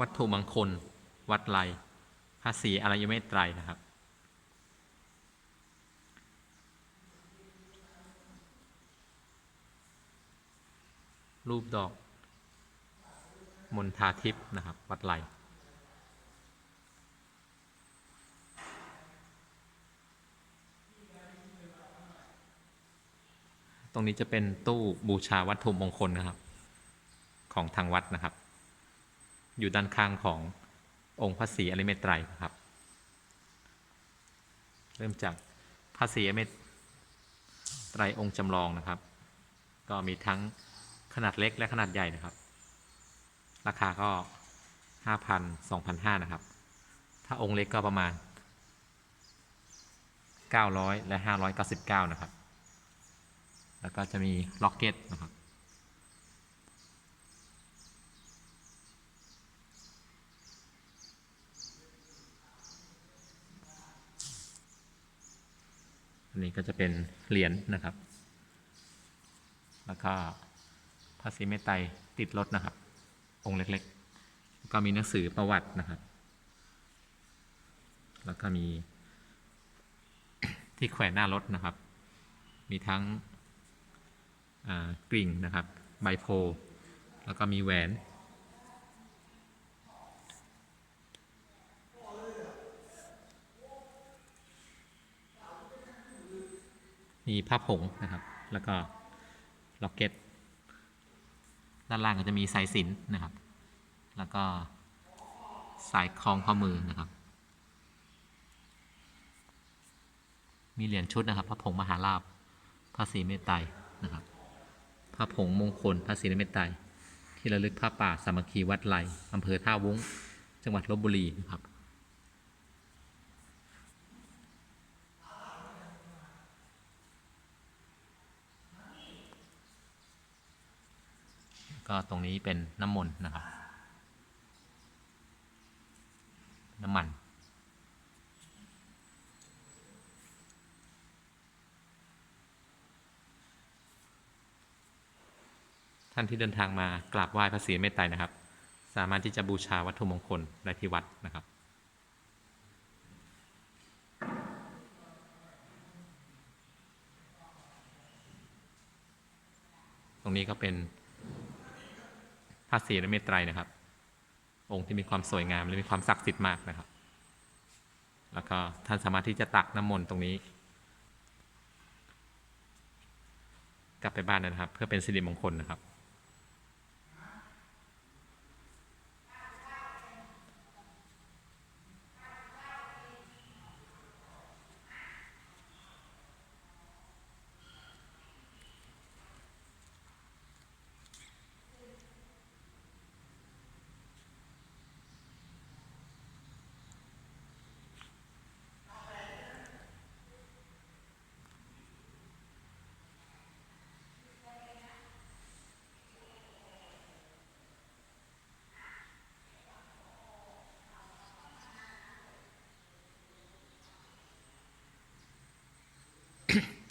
วัตถุมงคล วัดไลพระศรีอรยเมตไตรนะครับ รูปดอกมณฑาทิพย์นะครับ วัดไลตรงนี้จะเป็นตู้บูชาวัตถุมงคลนะครับ ของทางวัดนะครับ อยู่ด้านข้างขององค์พระศรีอริเมตไตรนะครับ เริ่มจากพระศรีอริเมตไตรองค์จำลองนะครับ ก็มีทั้งขนาดเล็กและขนาดใหญ่นะครับ ราคาก็ห้าพันสองพันห้านะครับ ถ้าองค์เล็กก็ประมาณเก้าร้อยและห้าร้อยเก้าสิบเก้านะครับ แล้วก็จะมีล็อกเก็ตนะครับ อันนี้ก็จะเป็นเหรียญนะครับ แล้วก็พระศีเมตไตรติดรถนะครับ องค์เล็กๆแล้วก็มีหนังสือประวัตินะครับ แล้วก็มีที่แขวนหน้ารถนะครับ มีทั้งกริ่งนะครับ ใบโพ แล้วก็มีแหวน มีผ้าผงนะครับ แล้วก็ล็อกเก็ต ด้านล่างก็จะมีสายสินนะครับ แล้วก็สายคล้องข้อมือนะครับ มีเหรียญชุดนะครับ พระผงมหาลาภพระศรีเมตไตรนะครับ พระผงมงคลพระศรีเมตไตรที่ระลึกพระป่าสามัคคีวัดไลอำเภอท่าวุ้ง จังหวัดลบบุรีนะครับ ก็ตรงนี้เป็นน้ำมนต์นะครับ น้ำมัน ท่านที่เดินทางมากราบไหว้พระศรีเมตไตรนะครับ สามารถที่จะบูชาวัตถุมงคลได้ที่วัดนะครับตรงนี้ก็เป็น ระศรีเมตไตรนะครับ องค์ที่มีความสวยงามและมีความศักดิ์สิทธิ์มากนะครับ แล้วก็ท่านสามารถที่จะตักน้ำมนต์ตรงนี้ กลับไปบ้านนะครับ เพื่อเป็นสิริมงคลนะครับ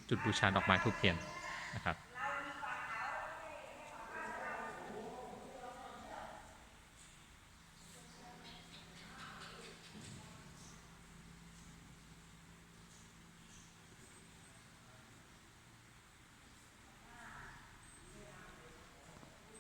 จุดบูชาดอกไม้ทูบเทียนนะครับ